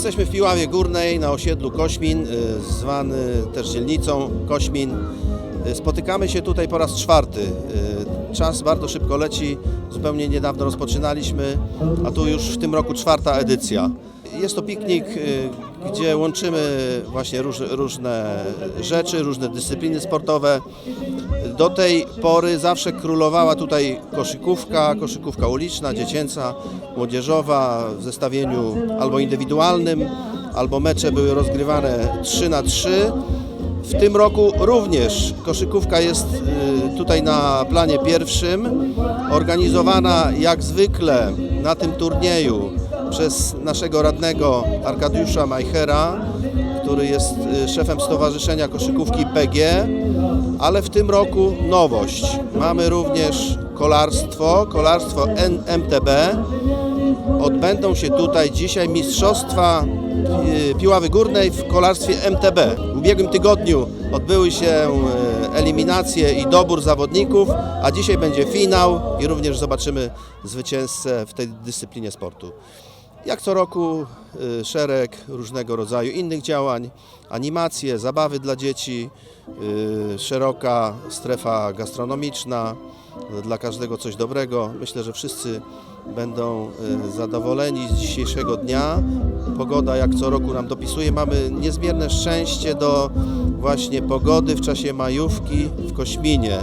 Jesteśmy w Piławie Górnej na osiedlu Kośmin, y, zwany też dzielnicą Kośmin. Y, Spotykamy się tutaj po raz czwarty. Y, Czas bardzo szybko leci, zupełnie niedawno rozpoczynaliśmy, a tu już w tym roku czwarta edycja. Jest to piknik, gdzie łączymy właśnie róż, różne rzeczy, różne dyscypliny sportowe. Do tej pory zawsze królowała tutaj koszykówka, koszykówka uliczna, dziecięca, młodzieżowa w zestawieniu albo indywidualnym, albo mecze były rozgrywane 3 na 3. W tym roku również koszykówka jest y, tutaj na planie pierwszym, organizowana jak zwykle na tym turnieju przez naszego radnego Arkadiusza Majchera, który jest y, szefem Stowarzyszenia Koszykówki PG, ale w tym roku nowość. Mamy również kolarstwo, kolarstwo NMTB. Odbędą się tutaj dzisiaj Mistrzostwa y, Piławy Górnej w kolarstwie MTB. W ubiegłym tygodniu odbyły się y, eliminacje i dobór zawodników, a dzisiaj będzie finał i również zobaczymy zwycięzcę w tej dyscyplinie sportu. Jak co roku y, szereg różnego rodzaju innych działań, animacje, zabawy dla dzieci, y, szeroka strefa gastronomiczna, y, dla każdego coś dobrego. Myślę, że wszyscy będą zadowoleni z dzisiejszego dnia. Pogoda jak co roku nam dopisuje. Mamy niezmierne szczęście do właśnie pogody w czasie majówki w Kośminie.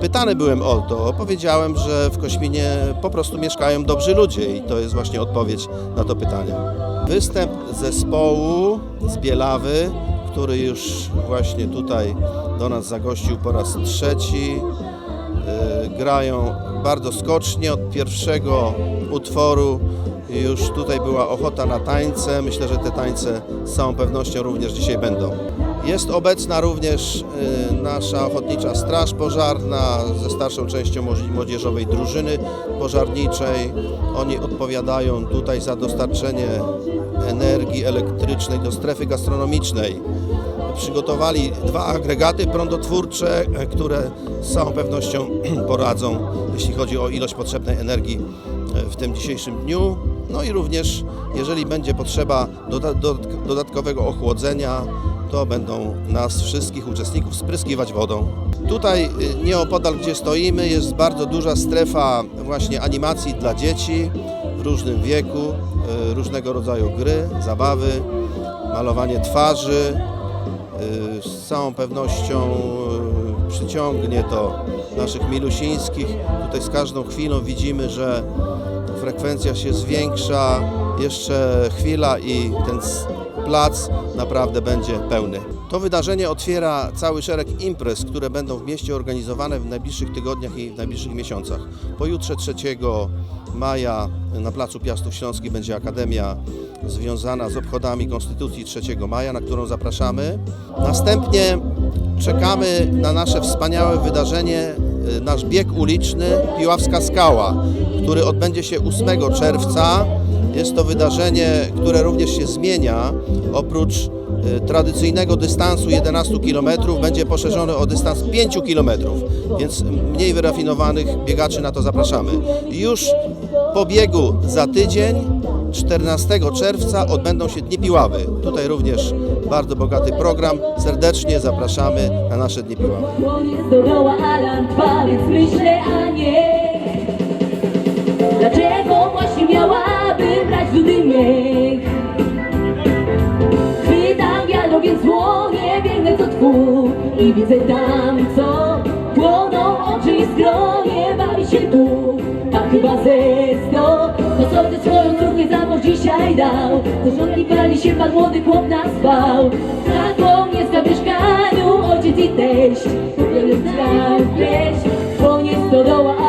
Pytany byłem o to. Powiedziałem, że w Kośminie po prostu mieszkają dobrzy ludzie i to jest właśnie odpowiedź na to pytanie. Występ zespołu z Bielawy, który już właśnie tutaj do nas zagościł po raz trzeci. Yy, Grają bardzo skocznie od pierwszego utworu. Już tutaj była ochota na tańce. Myślę, że te tańce z całą pewnością również dzisiaj będą. Jest obecna również y, nasza Ochotnicza Straż Pożarna ze starszą częścią młodzież- młodzieżowej drużyny pożarniczej. Oni odpowiadają tutaj za dostarczenie energii elektrycznej do strefy gastronomicznej. Przygotowali dwa agregaty prądotwórcze, które z całą pewnością poradzą, jeśli chodzi o ilość potrzebnej energii e, w tym dzisiejszym dniu. No i również, jeżeli będzie potrzeba doda- dodatk- dodatkowego ochłodzenia, to będą nas wszystkich uczestników spryskiwać wodą. Tutaj y, nieopodal, gdzie stoimy, jest bardzo duża strefa właśnie animacji dla dzieci w różnym wieku, y, różnego rodzaju gry, zabawy, malowanie twarzy. Y, Z całą pewnością przyciągnie to naszych milusińskich. Tutaj z każdą chwilą widzimy, że frekwencja się zwiększa. Jeszcze chwila i ten plac naprawdę będzie pełny. To wydarzenie otwiera cały szereg imprez, które będą w mieście organizowane w najbliższych tygodniach i w najbliższych miesiącach. Pojutrze 3 maja na Placu Piastów Śląskich będzie Akademia związana z obchodami Konstytucji 3 maja, na którą zapraszamy. Następnie czekamy na nasze wspaniałe wydarzenie, nasz bieg uliczny Piławska Skała, który odbędzie się 8 czerwca. Jest to wydarzenie, które również się zmienia. Oprócz y, tradycyjnego dystansu 11 km będzie poszerzony o dystans 5 km, więc mniej wyrafinowanych biegaczy na to zapraszamy. Już po biegu za tydzień 14 czerwca odbędą się Dni Piławy. Tutaj również bardzo bogaty program. Serdecznie zapraszamy na nasze Dni Piławy. Koniec dokoła Alan dwa, więc myślę, a nie Dlaczego właśnie miałabym brać dudymych? Chwytam wiadro, więc dłonie biegnę co tchu I widzę tam, co płoną oczy i skronie Bawi się tu, a chyba ze sto to sobie swoją córkę za mąż dzisiaj dał. To żonki się pan młody chłop nazwał Taką jest na mieszkaniu ojciec i teść. Wiele skał wieś, koniec to doła